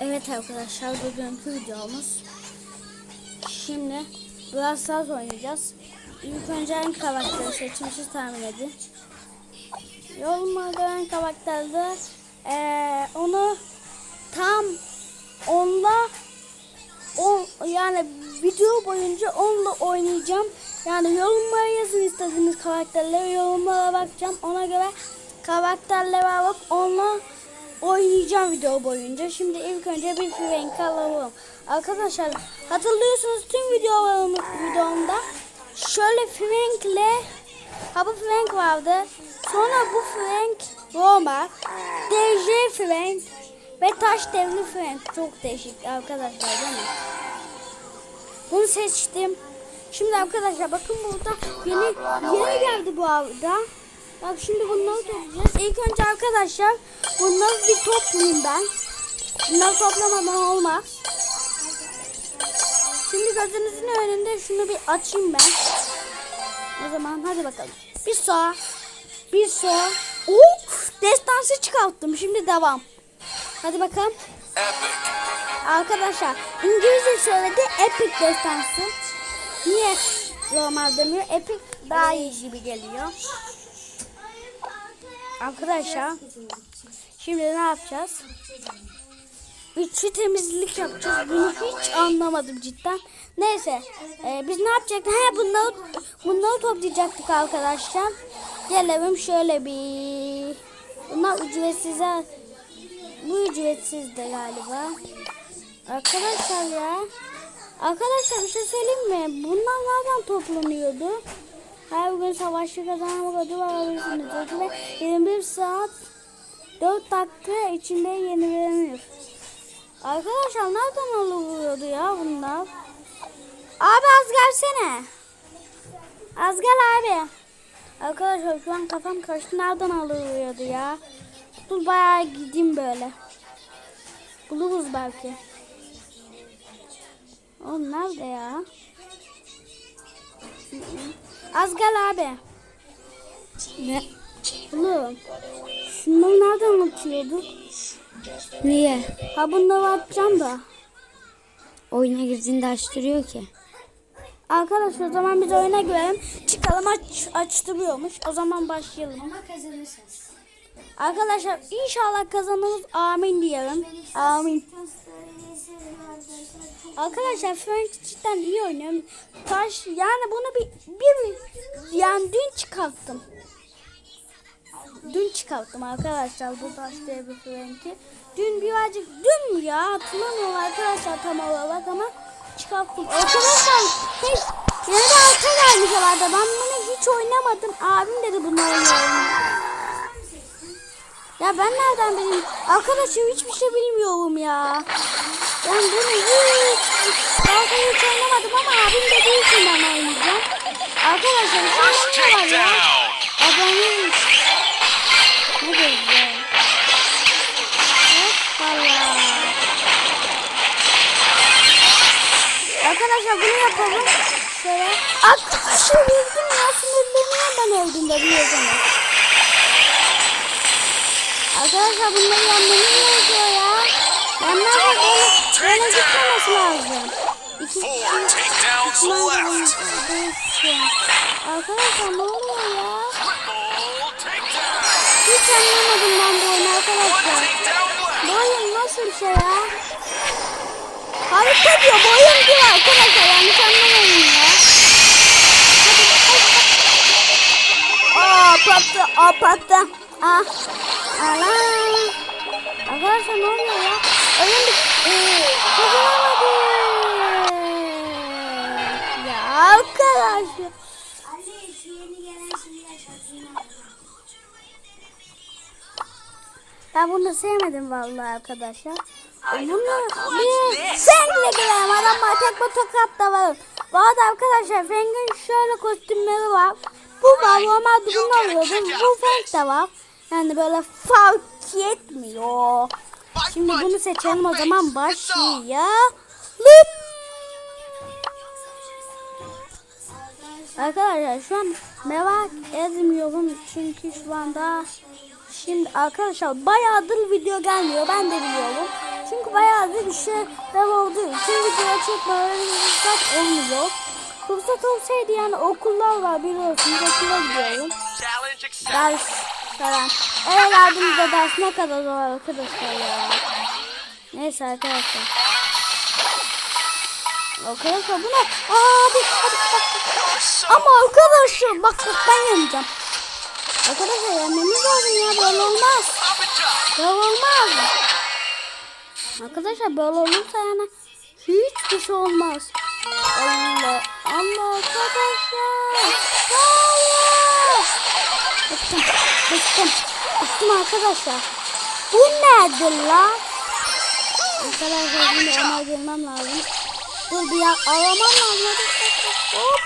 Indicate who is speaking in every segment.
Speaker 1: Evet arkadaşlar bugünkü videomuz. Şimdi biraz Stars oynayacağız. İlk önce en karakteri seçmişiz tahmin edin. Yoluma en karakterde eee, onu tam onunla on, yani video boyunca onunla oynayacağım. Yani yorumlara yazın istediğiniz karakterleri yorumlara bakacağım. Ona göre karakterlere alıp onunla oynayacağım video boyunca. Şimdi ilk önce bir Frank alalım. Arkadaşlar hatırlıyorsunuz tüm videolarım videomda şöyle Frank'le ha bu Frank vardı. Sonra bu Frank Roma, DJ Frank ve Taş Devli Frank. Çok değişik arkadaşlar değil mi? Bunu seçtim. Şimdi arkadaşlar bakın burada yeni yeni geldi bu avda. Bak şimdi bunları toplayacağız. İlk önce arkadaşlar bunları bir toplayayım ben. Bunları toplamadan olmaz. Şimdi gözünüzün önünde şunu bir açayım ben. O zaman hadi bakalım. Bir sağ. Bir sol. Of! Destansı çıkarttım. Şimdi devam. Hadi bakalım. Arkadaşlar İngilizce söyledi Epic destansı. Niye normal demiyor? Epic daha iyi gibi geliyor. Arkadaşlar şimdi ne yapacağız? Üçü temizlik yapacağız. Bunu hiç anlamadım cidden. Neyse e, biz ne yapacaktık? He bunları, bunları toplayacaktık arkadaşlar. Gelelim şöyle bir. Bunlar ücretsiz. ha. Bu ücretsizdi galiba. Arkadaşlar ya. Arkadaşlar bir şey söyleyeyim mi? Bunlar nereden toplanıyordu? Her gün savaşçı kazanmak ödül alabilirsiniz. Ödüle 21 saat 4 dakika içinde yenilenir. Arkadaşlar nereden alıyordu ya bunlar? Abi az gelsene. Az gel abi. Arkadaşlar şu an kafam karıştı. Nereden alıyordu ya? Dur bayağı gideyim böyle. Buluruz belki. Oğlum nerede ya? Az gel abi. Ne? Oğlum. Şunları nereden atıyorduk?
Speaker 2: Niye?
Speaker 1: Ha bunları atacağım da.
Speaker 2: Oyuna girdiğinde açtırıyor ki.
Speaker 1: Arkadaşlar o zaman biz oyuna girelim. Çıkalım aç, açtırıyormuş. O zaman başlayalım.
Speaker 2: Ama kazanırsınız.
Speaker 1: Arkadaşlar inşallah kazanırız. Amin diyelim. Amin. Arkadaşlar Frank cidden iyi oynuyor. Taş yani bunu bir, bir yani dün çıkarttım. Dün çıkarttım arkadaşlar bu taş diye bir Frank'i. Dün birazcık dün mü ya hatırlamıyorum arkadaşlar tam olarak ama çıkarttım. Arkadaşlar hiç bir harita gelmiş herhalde. Ben bunu hiç oynamadım. Abim dedi bunu oynayalım. Ya ben nereden bileyim? Arkadaşım hiçbir şey bilmiyorum ya. Ben bunu hiç, zaten hiç oynamadım ama abim dediği için ben oynayacağım. Arkadaşlar şu an ne var ya? Abone Ne ya? Hoppala. Arkadaşlar bunu yapalım. Şöyle. Arkadaşlar öldüm ya. Sinirleniyorum ben öldüğümde biliyorsunuz. Arkadaşlar bunları yenmemiz gerekiyor ya. Yenmezsek böyle, böyle gitmemesi lazım. İki
Speaker 3: Four takedowns left.
Speaker 1: Arkadaşlar ne oluyor ya?
Speaker 3: Triple takedown.
Speaker 1: Hiç anlamadım ben bu oyunu
Speaker 3: One
Speaker 1: arkadaşlar.
Speaker 3: takedown
Speaker 1: Bu
Speaker 3: left.
Speaker 1: oyun nasıl bir şey ya? Harika diyor bu oyun diyor arkadaşlar yanlış anlamayın ya. Aa patladı, aa patladı. Ah, ala. Arkadaşlar ne oluyor ya? Oyun bitti. Kazanamadık. Ya arkadaşlar.
Speaker 2: Yaşasın.
Speaker 1: Ben bunu sevmedim vallahi arkadaşlar. Bunu bir Feng'le girelim. Adamlar tek bu tokat da var. Bu arada arkadaşlar Feng'in şöyle kostümleri var. Bu var. Normalde bunu alıyordum. Bu Feng de var. Yani böyle fark etmiyor. Şimdi bunu seçelim o zaman başlayalım. Arkadaşlar şu an merak etmiyorum çünkü şu anda şimdi arkadaşlar bayağıdır video gelmiyor ben de biliyorum. Çünkü bayağı da bir şeyler oldu. için video çekmeye fırsat olmuyor. Fırsat olsaydı yani okullar var biliyorsunuz okula gidiyorum. Ders falan. Evet abimizde ders ne kadar zor arkadaşlar ya. Neyse arkadaşlar. Arkadaşlar bu ne? Abi, bak.
Speaker 3: You're so
Speaker 1: Ama arkadaşlar bak bak ben yanacağım. Arkadaşlar yenmemiz lazım ya böyle olmaz. Böyle olmaz. Arkadaşlar böyle olursa yani hiçbir şey olmaz. Allah Allah arkadaşlar. Hayır. Bıktım. Bıktım. Arkadaşlar. Bu nedir lan? Arkadaşlar şimdi ona girmem lazım. Dur bir ya aramam lazım. Hop.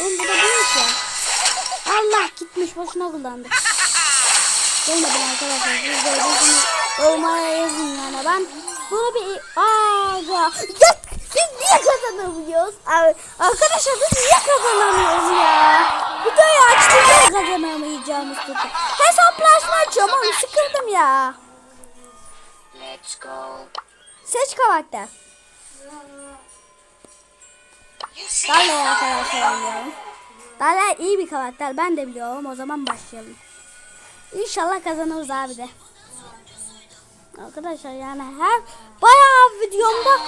Speaker 1: Oğlum bu da değilmiş ya. Allah gitmiş boşuna kullandık. Gelmedim arkadaşlar. Siz de öylesiniz. Yorumlara yazın yani. Ben bunu bir... Aa, ya. ya biz niye kazanamıyoruz? Arkadaşlar biz niye kazanamıyoruz ya? Videoyu niye kazanamayacağımız tuttu. Hesaplaşma açıyorum oğlum sıkıldım ya.
Speaker 2: Let's go.
Speaker 1: Seç karakter. Darla arkadaşlar oynayalım. Darla iyi bir karakter ben de biliyorum o zaman başlayalım. İnşallah kazanırız abi de. Arkadaşlar yani her bayağı videomda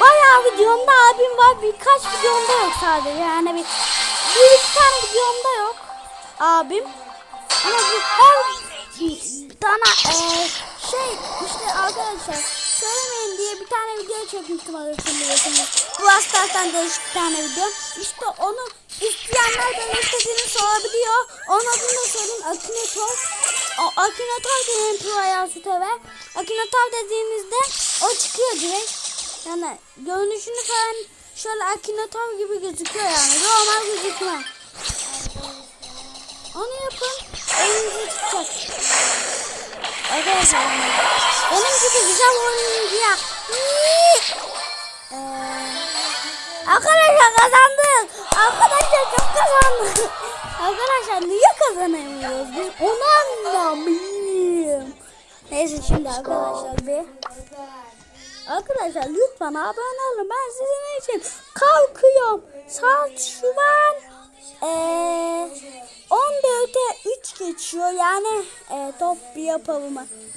Speaker 1: bayağı videomda abim var birkaç videomda yok sadece yani bir, tane videomda yok abim ama bu her bir tane eee, şey işte arkadaşlar söylemeyin diye bir tane video çekmiştim hatırlıyorsunuz. Bu hastasından değişik bir tane video. İşte onu isteyenler böyle istediğini sorabiliyor. Onun adını da söyleyeyim Akinator. O Akinator diyelim Pro'ya süteve. Akinator dediğimizde o çıkıyor direkt. Yani görünüşünü falan şöyle Akinator gibi gözüküyor yani. Normal gözükmez. Onu yapın. Elinize çıkacak. Arkadaşlar benim gibi güzel oyuncu ya. Ee, arkadaşlar kazandık. Arkadaşlar çok kazandık. Arkadaşlar niye kazanamıyoruz biz onu anlamıyorum. Neyse şimdi arkadaşlar bir Arkadaşlar lütfen abone olun. Ben sizin için kalkıyorum. Saat şu an eee 14'e 3 geçiyor. Yani eee, top bir yapalım.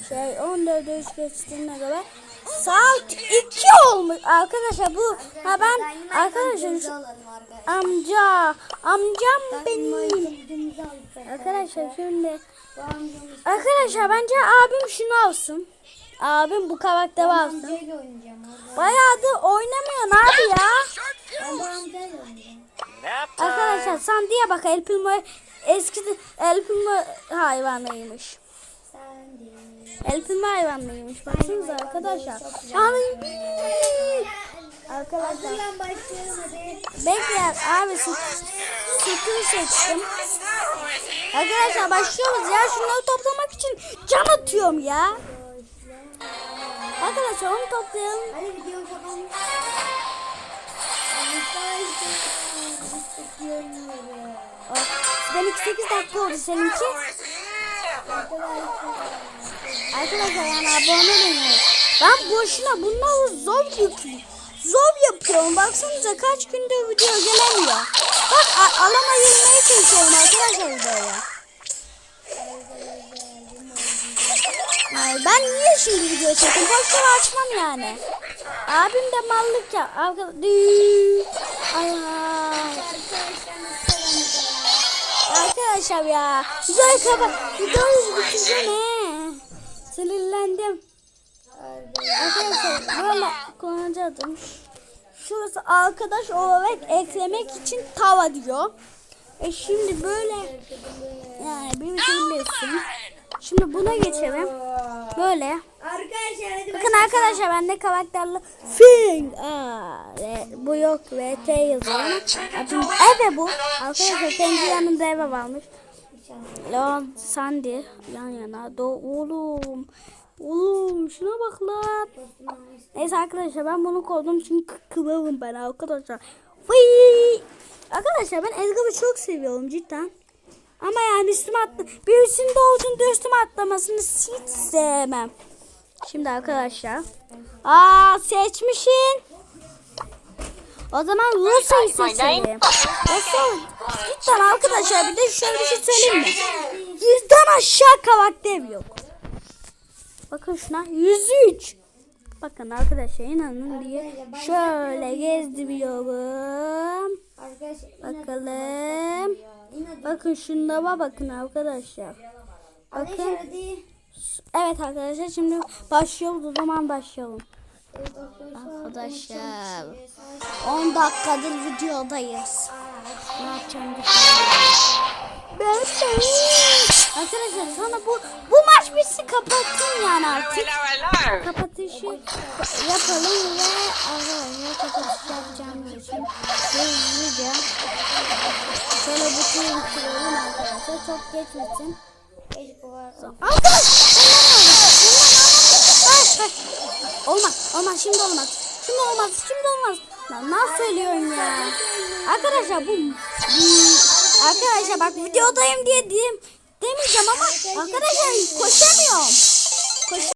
Speaker 1: Şey 14'e 3 geçtiğine göre saat 2 olmuş. Arkadaşlar bu ha ben arkadaşlar amca amcam benim. Arkadaşlar şimdi Arkadaşlar bence abim şunu alsın. Abim bu karakteri alsın. Bayağıdır oynamıyor abi ya. Sandi'ye bak El Primo eski El Primo hayvanıymış. El Primo hayvanıymış. Baksanıza arkadaşlar. Abi Arkadaşlar bekleyin abi süt, sütü seçtim. Arkadaşlar başlıyoruz ya. Şunları toplamak için can atıyorum ya. Arkadaşlar onu toplayalım.
Speaker 2: Hadi video kapanmış.
Speaker 1: Benimki 8 dakika oldu seninki. Arkadaşlar yani abone olun. Ben boşuna bunları zor yüklüyorum. Zor yapıyorum. Baksanıza kaç gündür video gelemiyor. Bak alana yürümeye çalışıyorum arkadaşlar videoya. Ay, ben niye şimdi video çekeyim? Boşuna açmam yani. Abim de mallık ya. Ay. Arkadaşlar ya. Videoyu kapat. Videoyu bitireceğim he. Sinirlendim. Arkadaşlar böyle kullanacaktım. Şurası arkadaş olarak eklemek için tava diyor. E şimdi böyle yani bir şey bilirsin. Şimdi buna geçelim. Böyle.
Speaker 2: Arkadaşlar hadi
Speaker 1: Bakın arkadaşlar bende karakterli Fing. Aa, ve bu yok ve T yazıyor ama Eve bu. Arkadaşlar kendi yanında Eve varmış. Leon Sandy yan yana. Do oğlum. Oğlum şuna bak lan. Neyse arkadaşlar ben bunu koydum çünkü kılavım ben arkadaşlar. Fıy. Arkadaşlar ben Edgar'ı çok seviyorum cidden. Ama yani üstüme atla, birisinin de olsun da üstüme atlamasını hiç sevmem. Şimdi arkadaşlar. Aa seçmişin. O zaman Rosa'yı seçelim. Rosa. Cidden arkadaşlar bir de şöyle bir şey söyleyeyim mi? Yüzden aşağı karakter yok. Bakın şuna 103. Bakın arkadaşlar inanın diye şöyle gezdiriyorum. Bakalım. Bakın şuna bakın arkadaşlar. Bakın. Evet arkadaşlar şimdi başlıyoruz o zaman başlayalım. Arkadaşlar 10 dakikadır videodayız. Ne yapacağım Ben Arkadaşlar sonra bu bu maç bitsin kapatın yani artık. Kapatışı yapalım ve arkadaşlar kapatış yapacağımız için hızlıca şöyle bu turu bitirelim arkadaşlar çok geçmesin.
Speaker 2: Keşke var.
Speaker 1: Olmaz, olmaz, şimdi olmaz. Şimdi olmaz, şimdi olmaz. Lan nasıl söylüyorum ya? Arkadaşlar bu, bu- arkadaşlar bak videodayım diye diyeyim demeyeceğim ama arkadaşlar koşamıyorum. Koşamıyorum.